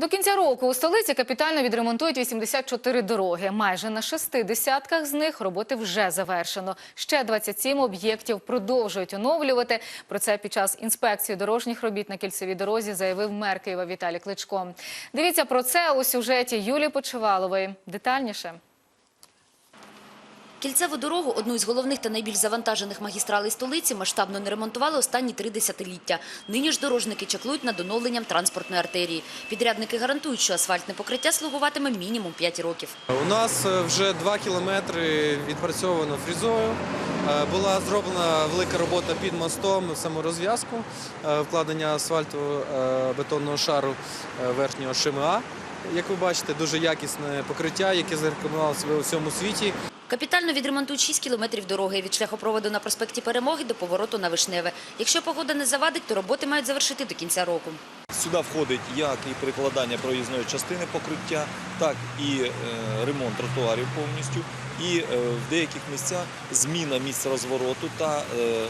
До кінця року у столиці капітально відремонтують 84 дороги. Майже на шести десятках з них роботи вже завершено. Ще 27 об'єктів продовжують оновлювати. Про це під час інспекції дорожніх робіт на кільцевій дорозі заявив мер Києва Віталій Кличко. Дивіться про це у сюжеті Юлії Почивалової. Детальніше. Кільцеву дорогу, одну із головних та найбільш завантажених магістралей столиці, масштабно не ремонтували останні три десятиліття. Нині ж дорожники чеклують над оновленням транспортної артерії. Підрядники гарантують, що асфальтне покриття слугуватиме мінімум 5 років. У нас е, вже два кілометри відпрацьовано фрізою. Е, Була зроблена велика робота під мостом, саморозв'язку, е, вкладення асфальту бетонного шару верхнього ШМА. Як ви бачите, дуже якісне покриття, яке зарекомендувало себе у всьому світі. Капітально відремонтують 6 кілометрів дороги від шляхопроводу на проспекті Перемоги до повороту на Вишневе. Якщо погода не завадить, то роботи мають завершити до кінця року. Сюди входить як і перекладання проїзної частини покриття, так і е, ремонт тротуарів повністю, і е, в деяких місцях зміна місця розвороту та е,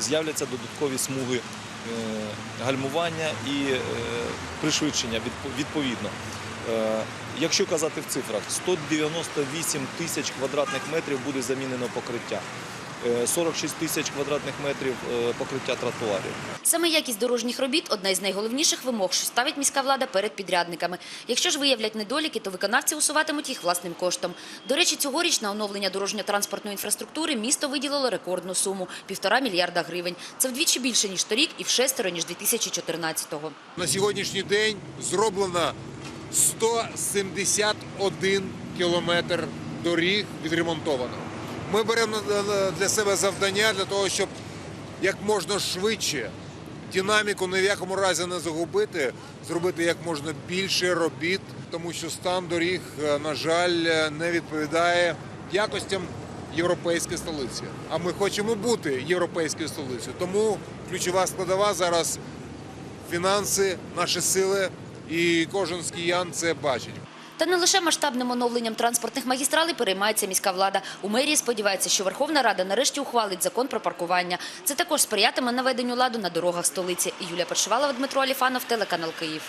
з'являться додаткові смуги гальмування і пришвидшення відповідно. Е, Якщо казати в цифрах, 198 тисяч квадратних метрів буде замінено покриття, е, 46 тисяч квадратних метрів е, покриття тротуарів. Саме якість дорожніх робіт – одна із найголовніших вимог, що ставить міська влада перед підрядниками. Якщо ж виявлять недоліки, то виконавці усуватимуть їх власним коштом. До речі, цьогоріч на оновлення дорожньо-транспортної інфраструктури місто виділило рекордну суму – півтора мільярда гривень. Це вдвічі більше, ніж торік і вшестеро, ніж 2014-го. На сьогоднішній день зроблено 171 кілометр доріг відремонтовано. Ми беремо для себе завдання для того, щоб як можна швидше динаміку ні в якому разі не загубити, зробити як можна більше робіт, тому що стан доріг, е, на жаль, е, не відповідає якостям європейської столиці. А ми хочемо бути європейською столицею. Тому ключова складова зараз фінанси, наші сили, і кожен з киян це бачить. Та не лише масштабним оновленням транспортних магістралей переймається міська влада. У мерії сподівається, що Верховна Рада нарешті ухвалить закон про паркування. Це також сприятиме наведенню ладу на дорогах столиці. Юлія Першивалова, Дмитро Аліфанов, телеканал Київ.